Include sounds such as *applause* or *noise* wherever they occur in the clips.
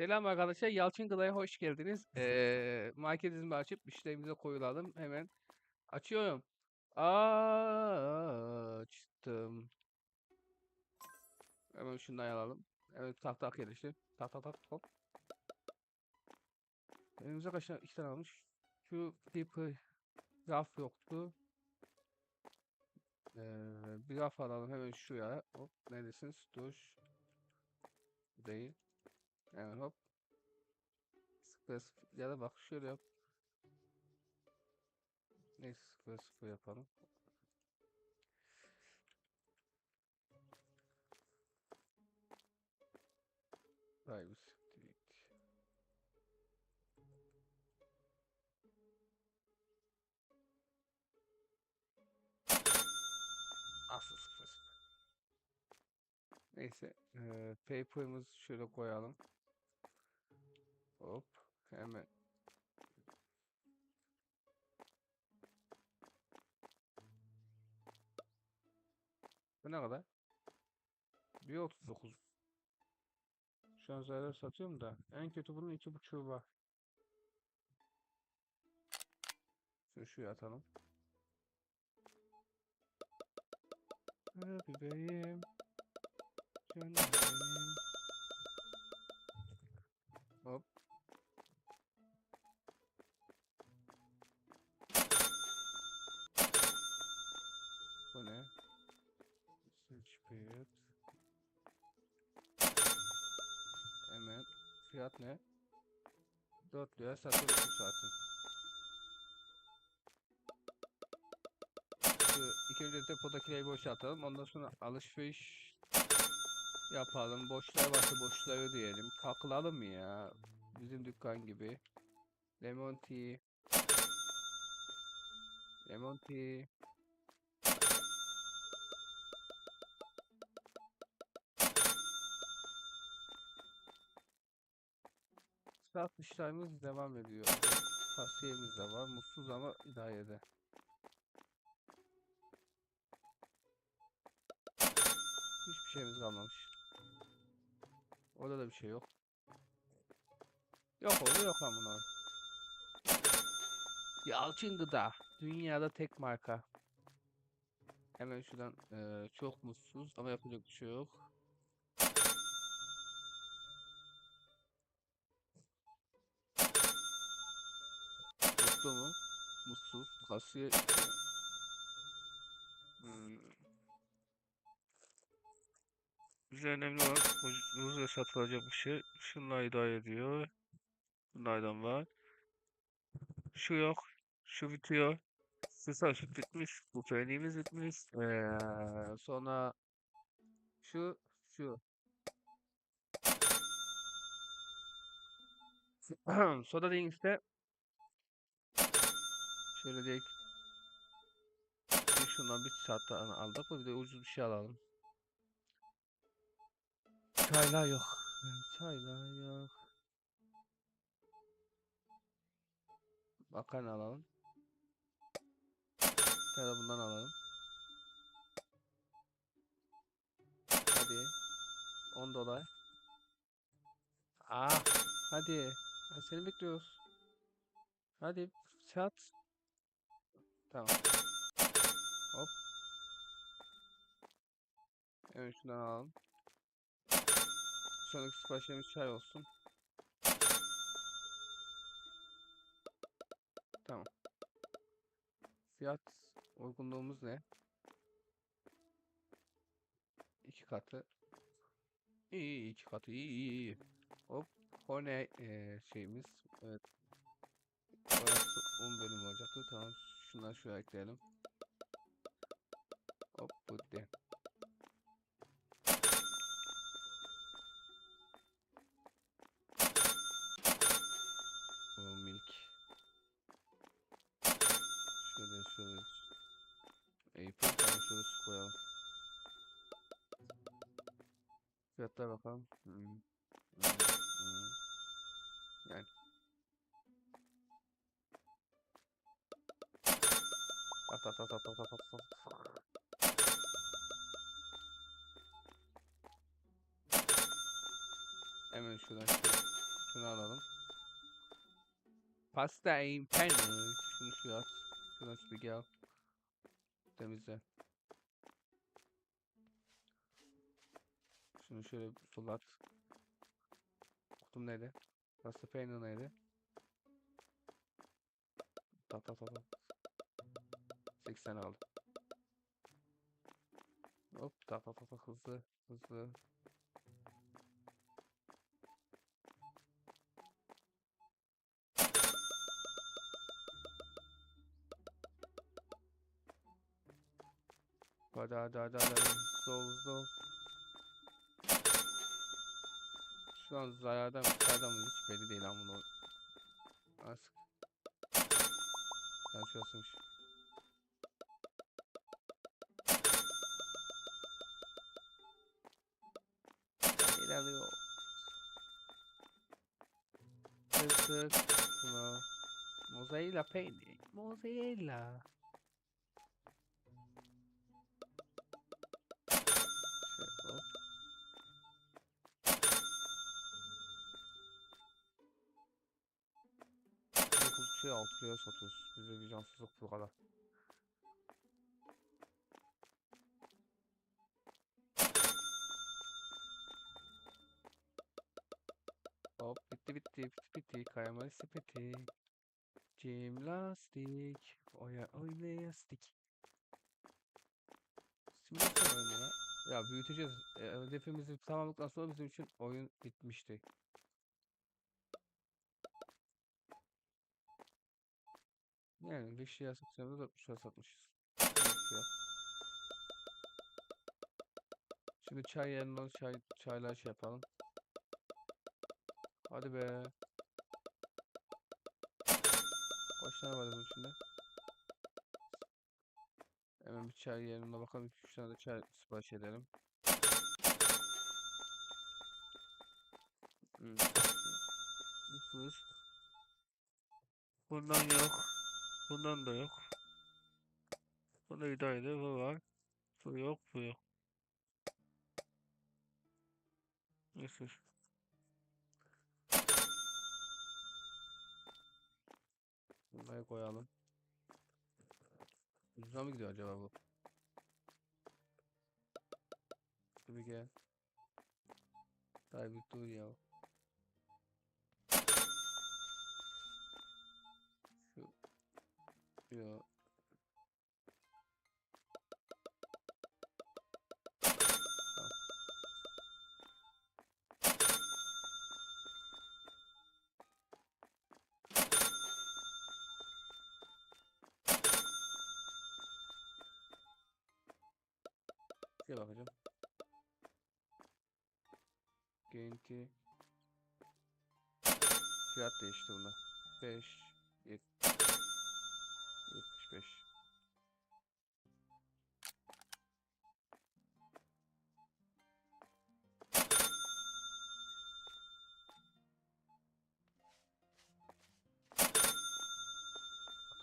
Selam arkadaşlar. Yalçın Gıda'ya hoş geldiniz. Ee, marketimizi açıp müşterimize koyulalım. Hemen açıyorum. Açtım. Hemen şundan alalım. Evet tak tak gelişti. Tak tak hop. Elimize kaç tane? İki tane almış. Şu paper raf yoktu. Ee, bir raf alalım hemen şuraya. Hop neredesiniz? Dur. Değil. Hemen hop. Sıfır sıfır ya da bak şöyle yap. Neyse sıfır sıfır yapalım. Vay be siktir git. Asıl sıfır sıfır. Neyse. eee paper'ımızı şöyle koyalım. Hop. Hemen. Bu ne kadar? 1.39. Şu an zaten satıyorum da. En kötü bunun iki buçuğu var. Şunu şuraya atalım. Ah, Bebeğim. Canım fiyat ne? 4 liraya bu saatin. Şu ilk önce depodakileri boşaltalım. Ondan sonra alışveriş yapalım. Boşlar varsa boşları ödeyelim. Kalkılalım mı ya? Bizim dükkan gibi. Lemon tea. Lemon tea. Satışlarımız devam ediyor. Fasiyemiz de var. Mutsuz ama idarede. Hiçbir şeyimiz kalmamış. Orada da bir şey yok. Yok oldu yok amına. Yalçın Gıda. Dünyada tek marka. Hemen şuradan eee, çok mutsuz ama yapacak bir şey yok. Mutlu mu? Mutsuz. Kasiye. Hmm. Bize önemli olan ucuz ve satılacak bir şey. Şunlar idare ediyor. Bunlardan var. Şu yok. Şu bitiyor. Sısal süt bitmiş. Bu peynirimiz bitmiş. Ee, sonra şu şu. *clears throat* Soda Dings'te şöyle direkt şundan bir saat aldık mı bir de ucuz bir şey alalım. Çaylar yok. Çaylar yok. Makarna alalım. Bir tane bundan alalım. Hadi. 10 dolar. Ah. Hadi seni bekliyoruz. Hadi sat. Tamam. Hop. Evet şundan alalım. Sonraki siparişlerimiz çay olsun. Tamam. Fiyat uygunluğumuz ne? İki katı. İyi iki katı iyi iyi iyi. Hop. O ne eee, şeyimiz? Evet. Orası 10 bölüm olacaktı. Tamam. Şundan şuraya ekleyelim. Hop bu de. O milk. Şöyle şöyle. April tamam şöyle su koyalım. Fiyatlara bakalım. Hmm. Hmm. Hmm. Yani. Tak tak tak tak tak. Hemen şuradan şu Şunu alalım. Pasta pen. Şunu şuraya at. Şuradan süpürge al. Temizle. Şunu şöyle solat. Kutum neydi? Pasta peynir neydi? Ta ta ta ta. 80 aldım. Hop ta ta ta ta hızlı hızlı. Hadi hadi hadi hadi hızlı ol hızlı ol. Şu an zarardan kardan mı hiç belli değil ama bunu artık. Ben şurasıymış. Tık tık. Şunu. Mozzarella peynir. Mozzarella. Şey altı liraya satıyoruz. Bize vicdansızlık bu kadar. Bitti bitti kaymalı sepeti. Cimnastik. Oya oynayastik. Simülasyon oyunu ya. Ya büyüteceğiz. E, hedefimizi tamamladıktan sonra bizim için oyun bitmişti. Yani bir şey satacağımızda 60 lira satmışız. Yok ya. Şimdi çay yerine çay çaylar şey yapalım. Hadi be. Kaç tane var bunun içinde? Hemen bir çay yerine bakalım. 2-3 tane de çay sipariş edelim. Hmm. Sıfır. Bundan yok. Bundan da yok. Bunda idare bu var. Bu yok, bu yok. Sıfır. Bunları koyalım. Ucuza mı gidiyor acaba bu? Bir gel. Bir dur ya. Şu. Yo. Şeye bakacağım. Gainti. Fiyat değişti bunda. 5 75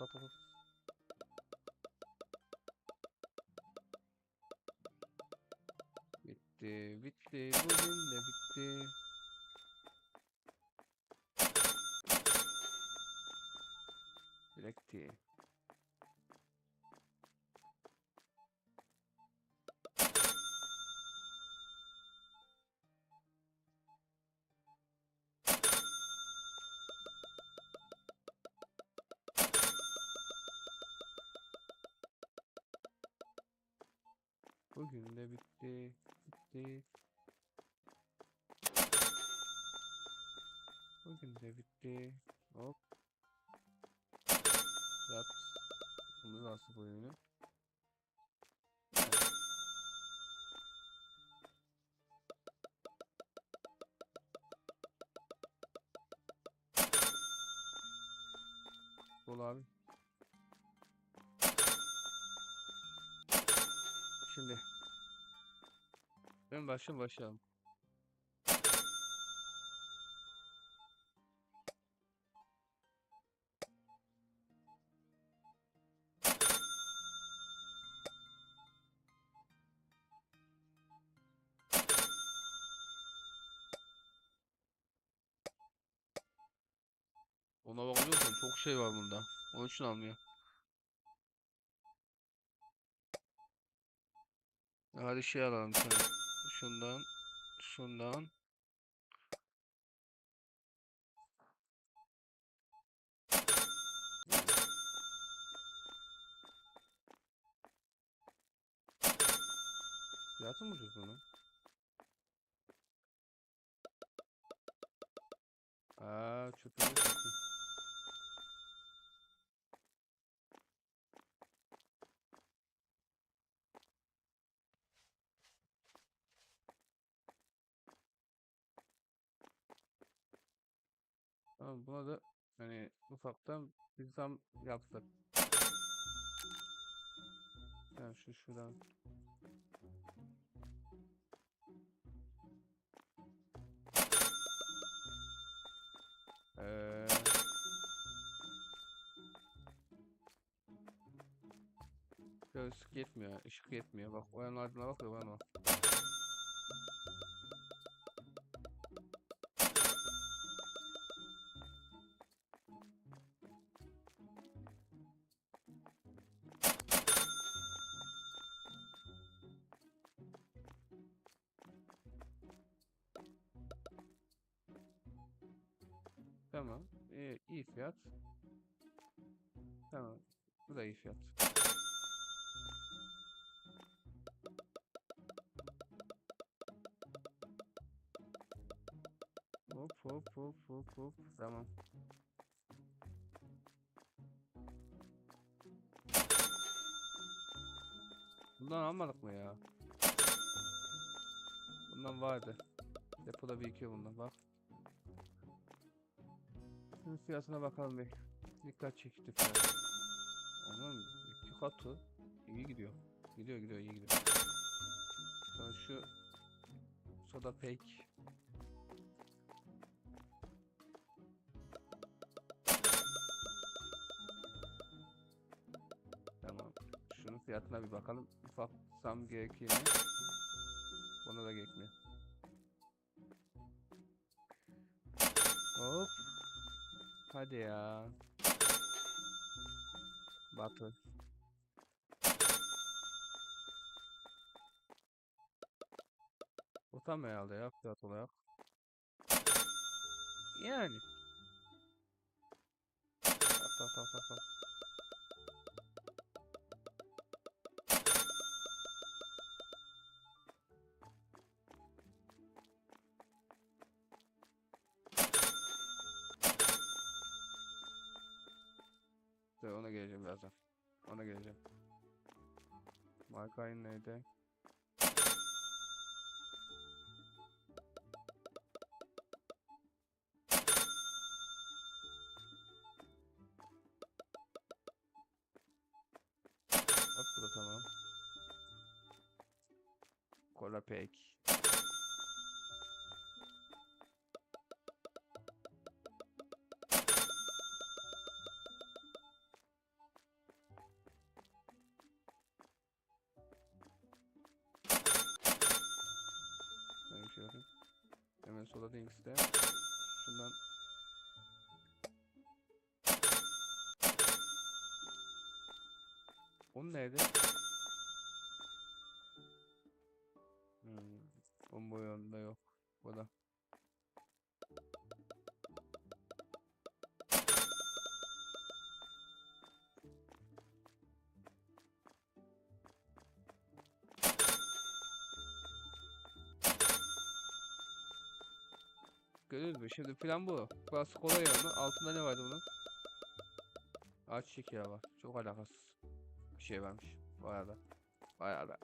At at at. Bitti, bitti, bugün de bitti. Direkti. Bugün de bitti, bitti. Bugün de bitti. Hop. Yat. Bunu nasıl bu oyunu? Bol abi. Ben başım başlayalım. Ona bakıyorsan çok şey var bunda. Onun için almıyor. Hadi şey alalım sana. Şundan, şundan. Fiyatı mı ucuz bunun? Aa, çöpü çöpü. Tamam buna da hani ufaktan bir zam yapsak. Yani şu şuradan. Ee, Göz yetmiyor, ışık yetmiyor. Bak o aydınlığa bak ya bana Tamam. iyi, iyi fiyat. Tamam. Bu da iyi fiyat. Hop hop hop hop hop. Tamam. Bundan almadık mı ya? Bundan vardı. Depoda birikiyor bundan bak. Şunun fiyatına bakalım bir. Dikkat çekti fiyat. Aman iki katı. İyi gidiyor. Gidiyor gidiyor iyi gidiyor. Sonra şu soda pek. Tamam. Şunun fiyatına bir bakalım. Ufak sam gerekiyor mu? Buna da gerekmiyor. Hadi ya. Batı. O tam herhalde ya fiyat olarak. Yani. Dur ona geleceğim birazdan. Ona geleceğim. Marka aynı neydi? Bak bu da tamam. Kola pek. Soda Dings'te. Şundan Onun neydi? Hmm. Bu yanında yok. Bu da. Mü? Şimdi plan bu. Burası kola yanı. Altında ne vardı bunun? Ağaç çekiyor var. Çok alakasız. Bir şey varmış. Bayağı da. Bayağı da.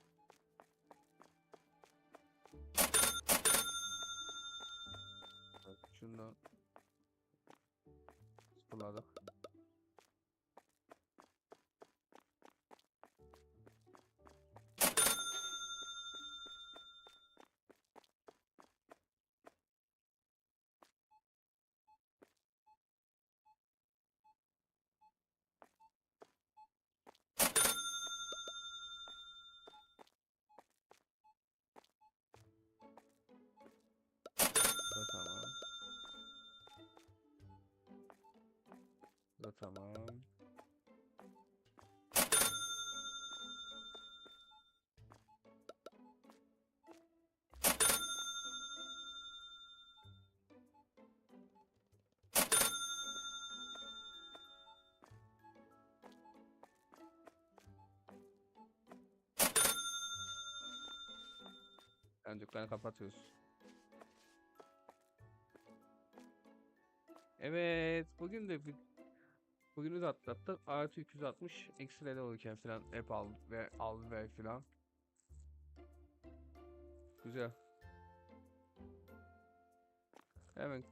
Evet, şundan sıfırladık. Tamam. Yani dükkanı kapatıyoruz. Evet, bugün de bir bugünü de atlattık. Artı 260 eksileri olurken falan hep al ve al ve falan. Güzel. Hemen